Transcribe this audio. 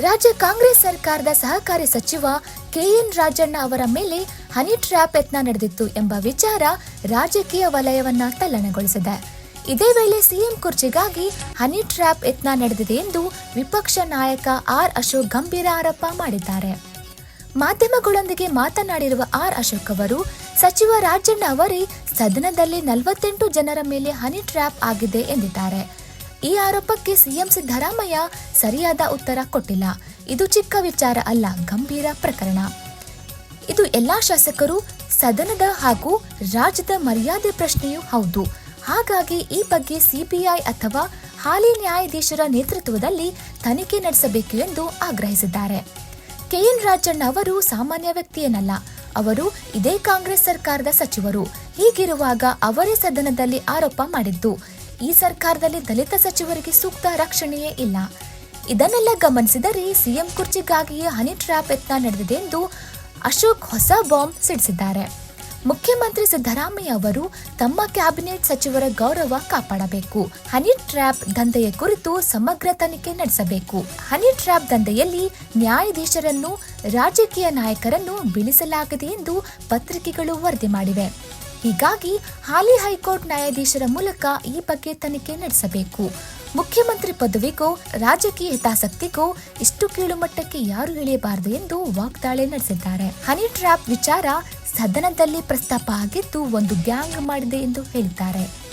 ರಾಜ್ಯ ಕಾಂಗ್ರೆಸ್ ಸರ್ಕಾರದ ಸಹಕಾರಿ ಸಚಿವ ಕೆಎನ್ ರಾಜಣ್ಣ ಅವರ ಮೇಲೆ ಹನಿ ಟ್ರ್ಯಾಪ್ ಯತ್ನ ನಡೆದಿತ್ತು ಎಂಬ ವಿಚಾರ ರಾಜಕೀಯ ವಲಯವನ್ನ ತಲ್ಲಣಗೊಳಿಸಿದೆ. ಇದೇ ವೇಳೆ ಸಿಎಂ ಕುರ್ಚಿಗಾಗಿ ಹನಿ ಟ್ರ್ಯಾಪ್ ಯತ್ನ ನಡೆದಿದೆ ಎಂದು ವಿಪಕ್ಷ ನಾಯಕ ಆರ್ ಅಶೋಕ್ ಗಂಭೀರ ಆರೋಪ ಮಾಡಿದ್ದಾರೆ. ಮಾಧ್ಯಮಗಳೊಂದಿಗೆ ಮಾತನಾಡಿರುವ ಆರ್ ಅಶೋಕ್ ಅವರು, ಸಚಿವ ರಾಜಣ್ಣ ಅವರೇ ಸದನದಲ್ಲಿ ನಲವತ್ತೆಂಟು ಜನರ ಮೇಲೆ ಹನಿ ಟ್ರ್ಯಾಪ್ ಆಗಿದೆ ಎಂದಿದ್ದಾರೆ. ಈ ಆರೋಪಕ್ಕೆ ಸಿಎಂ ಸಿದ್ದರಾಮಯ್ಯ ಸರಿಯಾದ ಉತ್ತರ ಕೊಟ್ಟಿಲ್ಲ. ಇದು ಚಿಕ್ಕ ವಿಚಾರ ಅಲ್ಲ, ಗಂಭೀರ ಪ್ರಕರಣ. ಇದು ಎಲ್ಲಾ ಶಾಸಕರು ಸದನದ ಹಾಗೂ ರಾಜ್ಯದ ಮರ್ಯಾದೆ ಪ್ರಶ್ನೆಯೂ ಹೌದು. ಹಾಗಾಗಿ ಈ ಬಗ್ಗೆ ಸಿಬಿಐ ಅಥವಾ ಹಾಲಿ ನ್ಯಾಯಾಧೀಶರ ನೇತೃತ್ವದಲ್ಲಿ ತನಿಖೆ ನಡೆಸಬೇಕು ಎಂದು ಆಗ್ರಹಿಸಿದ್ದಾರೆ. ಕೆಎನ್ ರಾಜಣ್ಣ ಅವರು ಸಾಮಾನ್ಯ ವ್ಯಕ್ತಿಯೇನಲ್ಲ. ಅವರು ಇದೇ ಕಾಂಗ್ರೆಸ್ ಸರ್ಕಾರದ ಸಚಿವರು. ಹೀಗಿರುವಾಗ ಅವರೇ ಸದನದಲ್ಲಿ ಆರೋಪ ಮಾಡಿದ್ದು. ಈ ಸರ್ಕಾರದಲ್ಲಿ ದಲಿತ ಸಚಿವರಿಗೆ ಸೂಕ್ತ ರಕ್ಷಣೆಯೇ ಇಲ್ಲ. ಇದನ್ನೆಲ್ಲ ಗಮನಿಸಿದರೆ ಸಿಎಂ ಕುರ್ಚಿಗಾಗಿಯೇ ಹನಿ ಟ್ರ್ಯಾಪ್ ಯತ್ನ ನಡೆದಿದೆ ಎಂದು ಅಶೋಕ್ ಹೊಸ ಬಾಂಬ್ ಸಿಡಿಸಿದ್ದಾರೆ. ಮುಖ್ಯಮಂತ್ರಿ ಸಿದ್ದರಾಮಯ್ಯ ಅವರು ತಮ್ಮ ಕ್ಯಾಬಿನೆಟ್ ಸಚಿವರ ಗೌರವ ಕಾಪಾಡಬೇಕು. ಹನಿ ಟ್ರ್ಯಾಪ್ ದಂಧೆಯ ಕುರಿತು ಸಮಗ್ರ ತನಿಖೆ ನಡೆಸಬೇಕು. ಹನಿ ಟ್ರ್ಯಾಪ್ ದಂಧೆಯಲ್ಲಿ ನ್ಯಾಯಾಧೀಶರನ್ನು, ರಾಜಕೀಯ ನಾಯಕರನ್ನು ಬೀಳಿಸಲಾಗಿದೆ ಎಂದು ಪತ್ರಿಕೆಗಳು ವರದಿ ಮಾಡಿವೆ. ಹೀಗಾಗಿ ಹಾಲಿ ಹೈಕೋರ್ಟ್ ನ್ಯಾಯಾಧೀಶರ ಮೂಲಕ ಈ ಬಗ್ಗೆ ತನಿಖೆ ನಡೆಸಬೇಕು. ಮುಖ್ಯಮಂತ್ರಿ ಪದವಿಗೂ, ರಾಜಕೀಯ ಹಿತಾಸಕ್ತಿಗೂ ಇಷ್ಟು ಕೀಳುಮಟ್ಟಕ್ಕೆ ಯಾರು ಇಳಿಯಬಾರದು ಎಂದು ವಾಗ್ದಾಳಿ ನಡೆಸಿದ್ದಾರೆ. ಹನಿ ಟ್ರ್ಯಾಪ್ ವಿಚಾರ ಸದನದಲ್ಲಿ ಪ್ರಸ್ತಾಪ ಆಗಿದ್ದು ಒಂದು ಗ್ಯಾಂಗ್ ಮಾಡಿದೆ ಎಂದು ಹೇಳಿದ್ದಾರೆ.